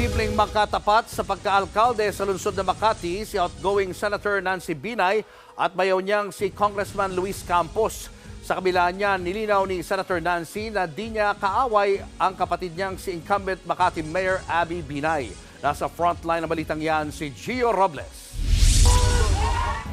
Posibleng makatapat sa pagkaalkalde sa lungsod ng Makati si outgoing Senator Nancy Binay at bayaw niyang si Congressman Luis Campos. Sa kabila niya, nilinaw ni Senator Nancy na di niya kaaway ang kapatid niyang si incumbent Makati Mayor Abby Binay. Nasa frontline ng balitang yan si Gio Robles.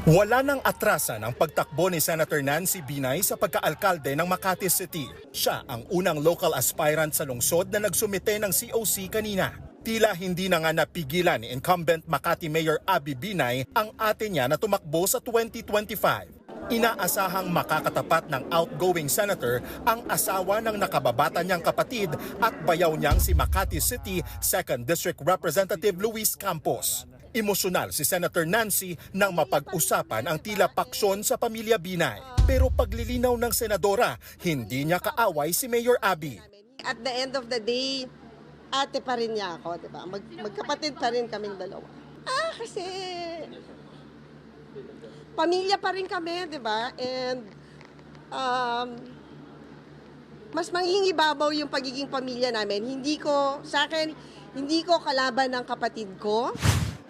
Wala nang atrasan ang pagtakbo ni Senator Nancy Binay sa pagkaalkalde ng Makati City. Siya ang unang local aspirant sa lungsod na nagsumite ng COC kanina. Tila hindi na nga napigilan ni incumbent Makati Mayor Abby Binay ang ate niya na tumakbo sa 2025. Inaasahang makakatapat ng outgoing senator ang asawa ng nakababata niyang kapatid at bayaw niyang si Makati City 2nd District Representative Luis Campos. Emosyonal si Senator Nancy nang mapag-usapan ang tila paksyon sa pamilya Binay. Pero paglilinaw ng senadora, hindi niya kaaway si Mayor Abby. At the end of the day, ate pa rin niya ako, di ba? Mag, magkapatid pa rin kaming dalawa. Ah, kasi pamilya pa rin kami, di ba? And um, mas mangingibabaw yung pagiging pamilya namin. Hindi ko, sa akin, hindi ko kalaban ng kapatid ko.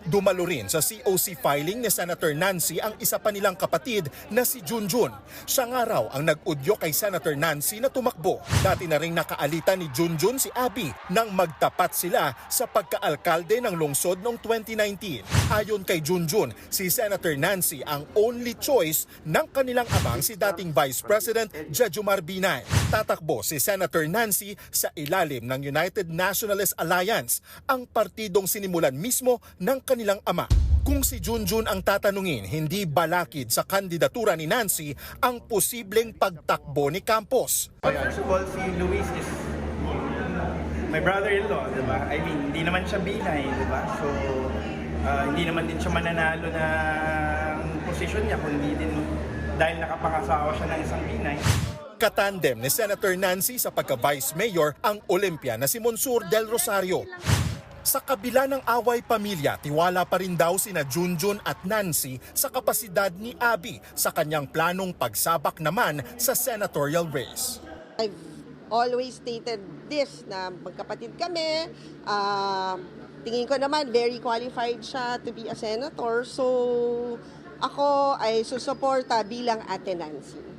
Dumalo rin sa COC filing ni Senator Nancy ang isa pa nilang kapatid na si Junjun. Siya nga raw ang nag-udyo kay Senator Nancy na tumakbo. Dati na rin nakaalita ni Junjun si Abby nang magtapat sila sa pagkaalkalde ng lungsod noong 2019. Ayon kay Junjun, si Senator Nancy ang only choice ng kanilang amang si dating Vice President Jejomar Binay. Tatakbo si Senator Nancy sa ilalim ng United Nationalist Alliance, ang partidong sinimulan mismo ng kanilang ama. Kung si Junjun ang tatanungin, hindi balakid sa kandidatura ni Nancy ang posibleng pagtakbo ni Campos. First of all, si Luis is my brother-in-law, di ba? I mean, hindi naman siya binay, di ba? So, ah, hindi naman din siya mananalo ng position niya, kundi din dahil nakapangasawa siya ng isang binay. Katandem ni Senator Nancy sa pagka-Vice Mayor ang Olympia na si Monsur Del Rosario. Sa kabila ng away pamilya, tiwala pa rin daw sina Junjun at Nancy sa kapasidad ni Abby sa kanyang planong pagsabak naman sa senatorial race. I've always stated this na magkapatid kami. Ah, tingin ko naman very qualified siya to be a senator. So ako ay susuporta bilang Ate Nancy.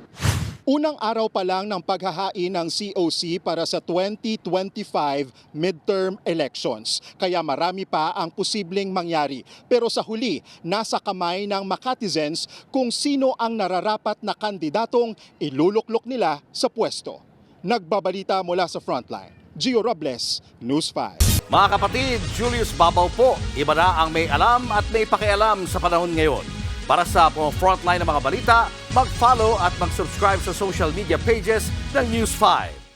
Unang araw pa lang ng paghahain ng COC para sa 2025 midterm elections. Kaya marami pa ang posibleng mangyari. Pero sa huli, nasa kamay ng Makatizens kung sino ang nararapat na kandidatong iluluklok nila sa pwesto. Nagbabalita mula sa Frontline. Gio Robles, News 5. Mga kapatid, Julius Babaw po. Iba na ang may alam at may pakialam sa panahon ngayon. Para sa po frontline ng mga balita, mag-follow at mag-subscribe sa social media pages ng News 5.